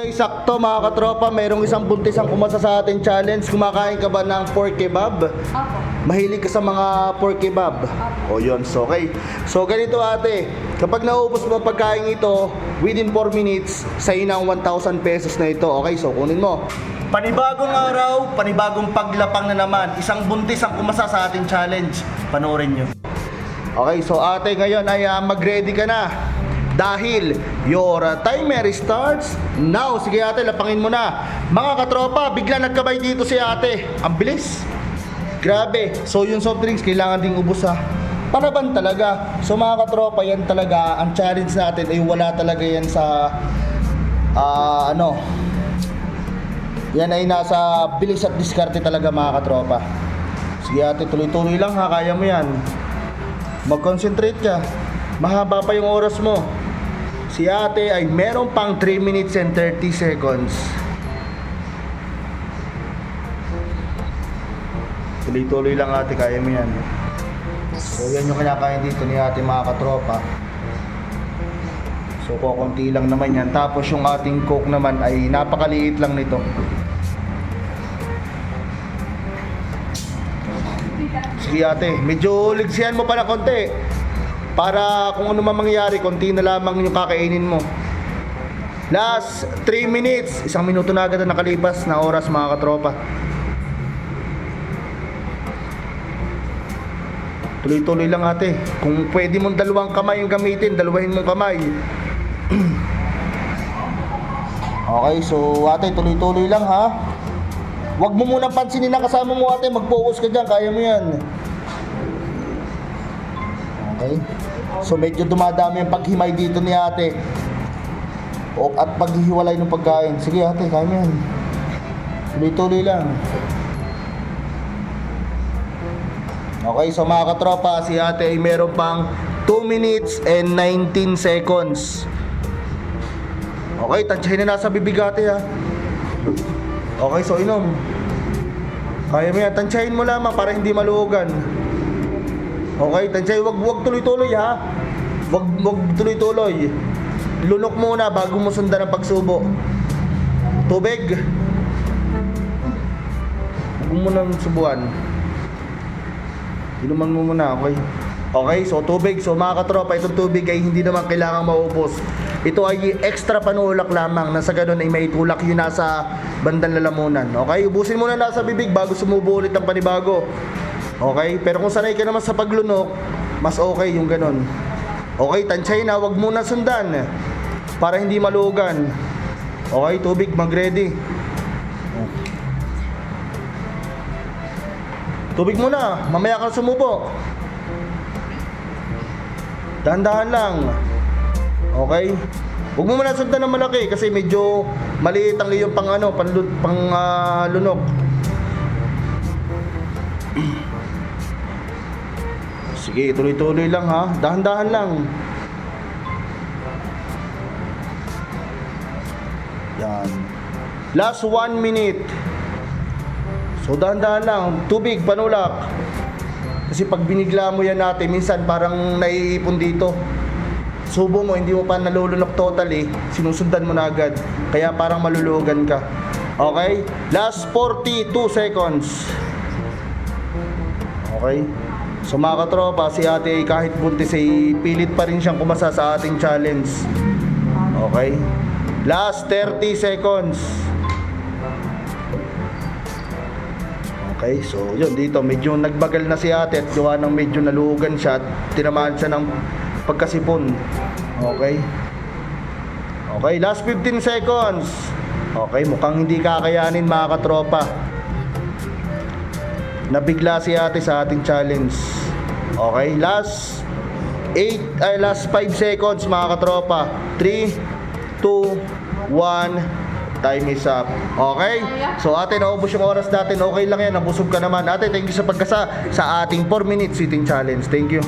Ay, sakto mga katropa, mayroong isang buntis ang kumasa sa ating challenge. Kumakain ka ba ng pork kebab? Opo. Mahilig ka sa mga pork kebab? O yun, so okay. So ganito ate, kapag naubos mo ang pagkain ito, within 4 minutes, sa inang 1,000 pesos na ito. Okay, so kunin mo. Panibagong araw, panibagong paglapang na naman. Isang buntis ang kumasa sa ating challenge. Panoorin nyo. Okay, so ate ngayon ay ah, mag-ready ka na. Dahil your uh, timer starts now. Sige ate, lapangin mo na. Mga katropa, bigla nagkabay dito si ate. Ang bilis. Grabe. So yung soft drinks, kailangan ding ubos ha. Panaban talaga. So mga katropa, yan talaga. Ang challenge natin ay wala talaga yan sa ah, ano, yan ay nasa bilis at diskarte talaga mga katropa. Sige ate, tuloy-tuloy lang ha, kaya mo yan. Mag-concentrate ka. Mahaba pa yung oras mo. Si ate ay meron pang 3 minutes and 30 seconds. Tuloy-tuloy lang ate, kaya mo yan. So yan yung kinakain dito ni ate mga katropa. So kukunti lang naman yan. Tapos yung ating coke naman ay napakaliit lang nito. Sige ate, medyo ligsihan mo pa na konti. Para kung ano man mangyari, konti na lamang yung kakainin mo. Last 3 minutes. Isang minuto na agad na nakalipas na oras mga katropa. Tuloy-tuloy lang ate. Kung pwede mong dalawang kamay yung gamitin, dalawahin mong kamay. okay, so ate, tuloy-tuloy lang ha. Huwag mo munang pansinin na kasama mo ate, mag-focus ka dyan, kaya mo yan. Okay. So medyo dumadami ang paghimay dito ni ate. O, at paghihiwalay ng pagkain. Sige ate, kaya mo yan. Tuloy-tuloy lang. Okay, so mga katropa, si ate ay meron pang 2 minutes and 19 seconds. Okay, tansyahin na nasa bibig ate ha. Okay, so inom. Kaya mo yan, tansyahin mo lamang para hindi maluwagan. Okay, tansyahin, wag, wag tuloy-tuloy ha. Wag, wag tuloy-tuloy. Lunok muna bago mo sundan ang pagsubo. Tubig. Huwag mo nang subuan. Inuman mo muna, okay? Okay, so tubig. So mga katropa, itong tubig ay hindi naman kailangang maubos. Ito ay extra panulak lamang na sa ganun ay may tulak yun nasa bandang lalamunan. Okay, ubusin mo na nasa bibig bago sumubo ulit ang panibago. Okay, pero kung sanay ka naman sa paglunok, mas okay yung ganun. Okay, tansyahin na, wag muna sundan para hindi malugan. Okay, tubig, mag-ready. Tubig muna, mamaya ka sumubo. Dahan-dahan lang. Okay? Huwag mo muna sundan ng malaki kasi medyo maliit ang iyong pang ano, pang, pang ah, lunok. Sige, tuloy-tuloy lang ha. Dahan-dahan lang. Yan. Last one minute. So dahan-dahan lang, tubig, panulak. Kasi pag binigla mo yan natin, minsan parang naiipon dito. Subo mo, hindi mo pa nalulunok totally, sinusundan mo na agad. Kaya parang malulugan ka. Okay? Last 42 seconds. Okay? So mga katropa, si ate kahit buntis ay pilit pa rin siyang kumasa sa ating challenge. Okay? Last 30 seconds. Okay, so yun dito, medyo nagbagal na si ate at gawa ng medyo nalugan siya at tinamaan siya ng pagkasipon. Okay. Okay, last 15 seconds. Okay, mukhang hindi kakayanin mga katropa. Nabigla si ate sa ating challenge. Okay, last 8 ay last 5 seconds mga katropa. 3 2 1 Time is up. Okay? So ate, naubos yung oras natin. Okay lang yan. Nabusog ka naman. Ate, thank you sa pagkasa sa ating 4 minutes sitting challenge. Thank you.